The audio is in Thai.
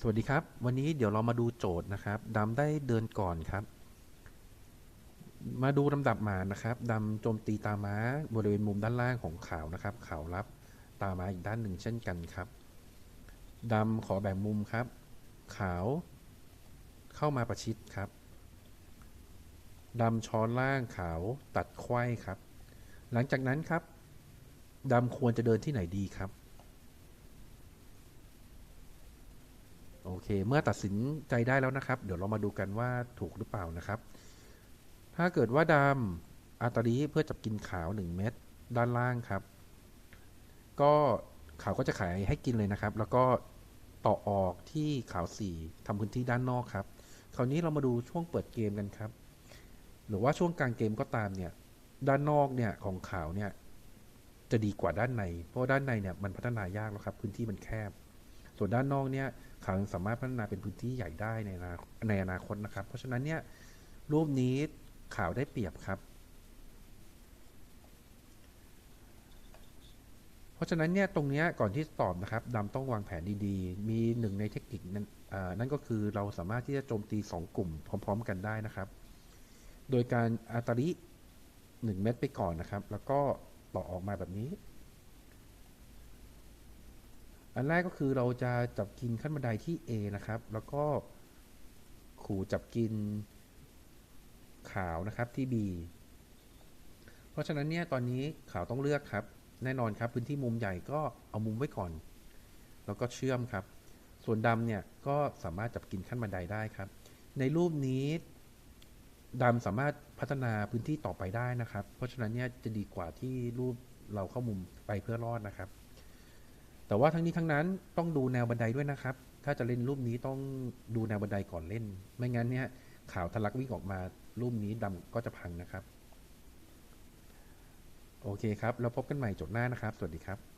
สวัสดีครับ วันนี้เดี๋ยวเรามาดูโจทย์นะครับดำได้เดินก่อนครับ มาดูลำดับมานะครับดำโจมตีตาม้าบริเวณมุมด้านล่างของขาวนะครับขาวรับตาม้าอีกด้านหนึ่งเช่นกันครับดำขอแบ่งมุมครับ ขาว เข้ามาประชิดครับดำช้อนล่างขาวตัดไขว้ครับ หลังจากนั้นครับดำควรจะเดินที่ไหนดีครับ โอ เคเมื่อตัดสินใจได้แล้วนะครับ เดี๋ยวเรามาดูกันว่าถูกหรือเปล่านะครับ ถ้าเกิดว่าดำอาตาลีเพื่อจับกินขาว 1 เม็ดด้านล่างครับ ก็ขาวก็จะขายให้กินเลยนะครับ แล้วก็ต่อออกที่ขาว4ทำพื้นที่ด้านนอกครับ คราวนี้เรามาดูช่วงเปิดเกมกันครับ หรือว่าช่วงกลางเกมก็ตามเนี่ย ด้านนอกเนี่ยของขาวเนี่ยจะดีกว่าด้านใน เพราะด้านในเนี่ยมันพัฒนายากแล้วครับ พื้นที่มันแคบ ส่วนด้านนอกเนี่ยเขาสามารถพัฒนาเป็นพื้นที่ใหญ่ได้ในอนาในอนาคตนะครับ เพราะฉะนั้นเนี่ยรูปนี้ข่าวได้เปรียบครับ เพราะฉะนั้นเนี่ยตรงเนี้ยก่อนที่จะตอบนะครับดำต้องวางแผนดีๆ มีหนึ่งในเทคนิคนั้นนั่นก็คือเราสามารถที่จะโจมตี 2 กลุ่มพร้อม ๆ กันได้นะครับ โดยการอาตาริ1เม็ดไปก่อนนะครับ แล้วก็ต่อออกมาแบบนี้ อันแรกก็คือเราจะจับกินขั้นบันไดที่ A นะครับ แล้วก็ขู่จับกินขาวนะครับที่ B เพราะฉะนั้นเนี่ยตอนนี้ขาวต้องเลือกครับ แน่นอนครับพื้นที่มุมใหญ่ก็เอามุมไว้ก่อน แล้วก็เชื่อมครับ ส่วนดำเนี่ยก็สามารถจับกินขั้นบันไดได้ครับ ในรูปนี้ดำสามารถพัฒนาพื้นที่ต่อไปได้นะครับ เพราะฉะนั้นเนี่ยจะดีกว่าที่รูปเราเข้ามุมไปเพื่อรอดนะครับ แต่ว่าทั้งนี้ทั้งนั้นต้องดูแนวบันไดด้วยนะครับ ถ้าจะเล่นรูปนี้ต้องดูแนวบันไดก่อนเล่น ไม่งั้นเนี่ยข่าวทะลักวิ่งออกมารูปนี้ดำก็จะพังนะครับ โอเคครับ แล้วพบกันใหม่จดหน้านะครับ สวัสดีครับ